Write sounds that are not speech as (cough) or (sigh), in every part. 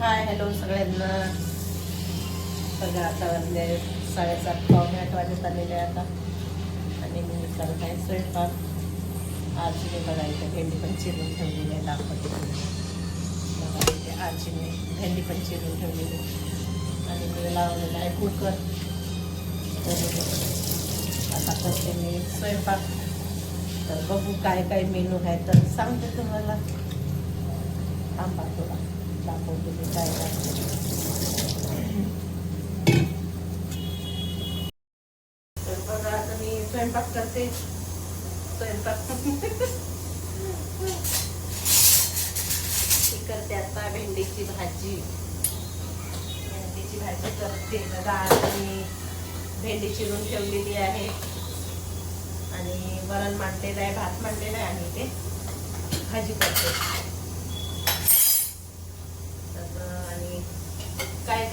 Hi hello सगळ्यांना. बघा आता वाजले साडेसात पावणे आठ वाजत आलेले आहे आता. आणि मी करत आहे स्वयंपाक. आजीने बघा इथे भेंडी पण चिरून ठेवलेली आहे दाखवते बघा म्हणजे इथे आजीने भेंडी पण चिरून ठेवलेली आहे. आणि मी लावलेला आहे कुकर. आता करते मी स्वयंपाक. तर बघू काय काय मेनू आहे तर सांगते तुम्हाला. थांबा थोडा. दाखवते मी काय तर बघा आता मी स्वयंपाक करते स्वयंपाक करते आता भेंडीची भाजी भेंडीची भाजी करते डाळ मी भेंडी चिरून ठेवलेली आहे आणि वरण मांडलेलं आहे भात मांडलेला आहे आणि ते भाजी करते तर आणि काय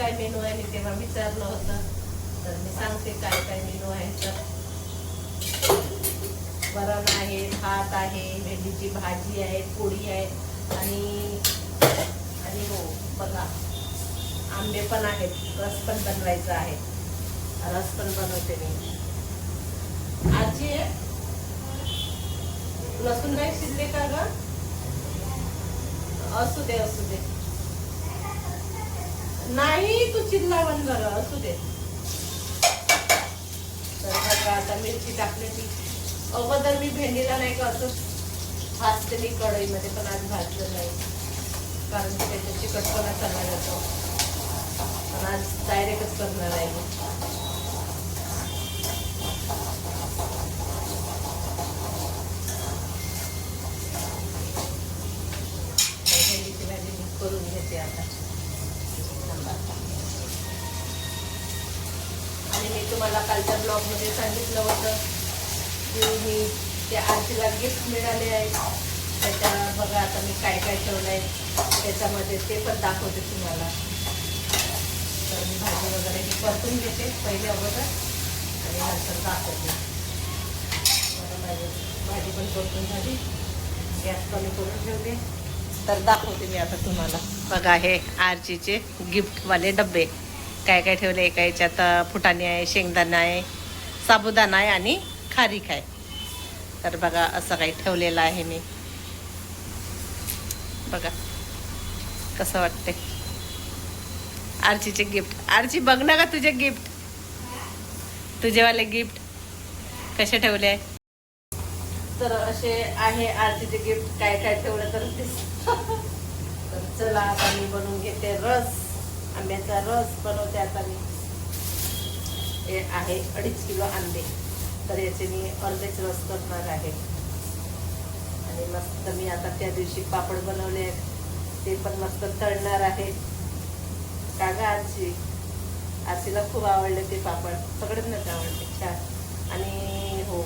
काय तेव्हा विचारलं होतं. तर मी सांगते काय काय मेनू आहे तर. वरण आहे भात आहे भेंडीची भाजी आहे पोळी आहे आणि आणि हो बघा. आंबे पण आहेत रस पण बनवायचा आहे. रस पण बनवते मी. आजी लसूण नाही शिजले का ग? असू दे असू दे. नाही तू चिल्लावण कर असू दे. तर बघा आता मिरची टाकलेली अगोदर मी भेंडीला नाही का असं भाजते मी कढईमध्ये पण आज भाजलं नाही. कारण की त्याच्या चिकटपणा चालला जातो. पण आज डायरेक्टच करणार आहे मी. भेंडीची भाजी मी करून घेते आता. तुम्हाला कालच्या ब्लॉगमध्ये सांगितलं होतं की मी त्या आरतीला गिफ्ट मिळाले आहे. त्याच्या बघा आता मी काय काय ठेवलं आहे त्याच्यामध्ये ते पण दाखवते तुम्हाला. तर मी भाजी वगैरे ही परतून घेते पहिले अगोदर आणि नंतर दाखवते. भाजी भाजी पण परतून झाली. गॅस कमी करून ठेवते. तर दाखवते मी आता तुम्हाला. बघा हे आरचीचे गिफ्टवाले डबे. काय काय ठेवले एका याच्यात फुटाणे आहे शेंगदाणा आहे साबुदाणा आहे आणि खारीक आहे. तर बघा असं काही ठेवलेलं आहे मी. बघा कसं वाटते आरचीचे गिफ्ट आरची बघ ना का तुझे गिफ्ट तुझेवाले गिफ्ट कसे ठेवले आहे? तर असे आहे आरतीचे गिफ्ट काय काय ठेवलं (laughs) तर चला आता मी बनवून घेते रस. आंब्याचा रस बनवते आता मी. हे आहे अडीच किलो आंबे. तर याचे मी अर्धेच रस करणार आहे. आणि मस्त मी आता त्या दिवशी पापड बनवले आहेत. ते पण मस्त तळणार आहे. का ग आजी. आजीला खूप आवडले ते पापड. सगळ्यांनाच आवडले. छान. आणि हो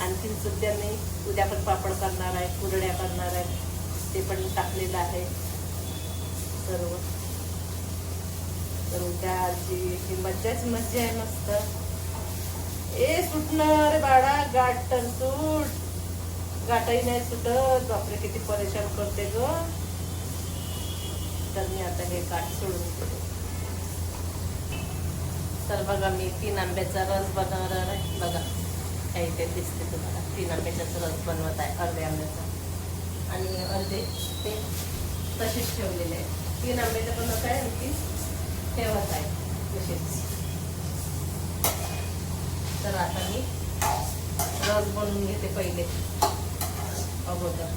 आणखीन सुद्धा मी उद्या पण पापड करणार आहे कुरड्या करणार आहे. ते पण टाकलेलं आहे. सर्व. त्या आजी मज्जाच मज्जा आहे मस्त. ए सुटणार बाळा गाठ तर सूट. गाठही नाही सुटत. बापरे किती परेशान करते ग. तर मी आता हे गाठ सोडून तर बघा मी तीन आंब्याचा रस बनवणार आहे. बघा काही ते दिसते तुम्हाला. तीन आंब्याचाच रस बनवत आहे अर्धे आंब्याचा. आणि अर्धे ते तसेच ठेवलेले आहे तीन आंब्याचं बनवत आहे आणि ठेवत आहे. तसेच तर आता मी रस बनवून घेते पहिले. अगोदर.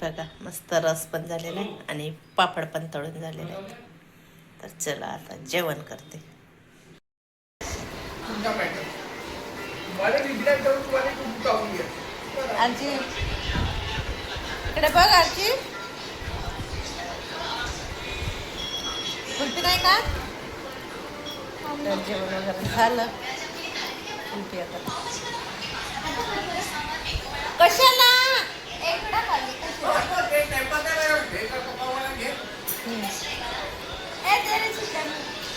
बघा मस्त रस पण झालेला आहे आणि पापड पण तळून झालेले आहेत. तर चला आता जेवण करते. आजी. इकडे बघ आजी. कुल्फी नाही का? तर जेवण वगैरे झालं. कुल्फी आता. कशाला?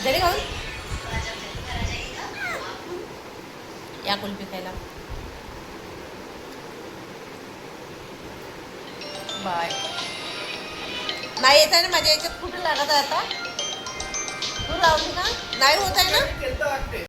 जरी खाऊन? या कुल्फी खायला. बाय. नाही येत आहे ना माझ्या याच्यात कुठे लागत आहे आता? लावली ना? नाही होत आहे ना?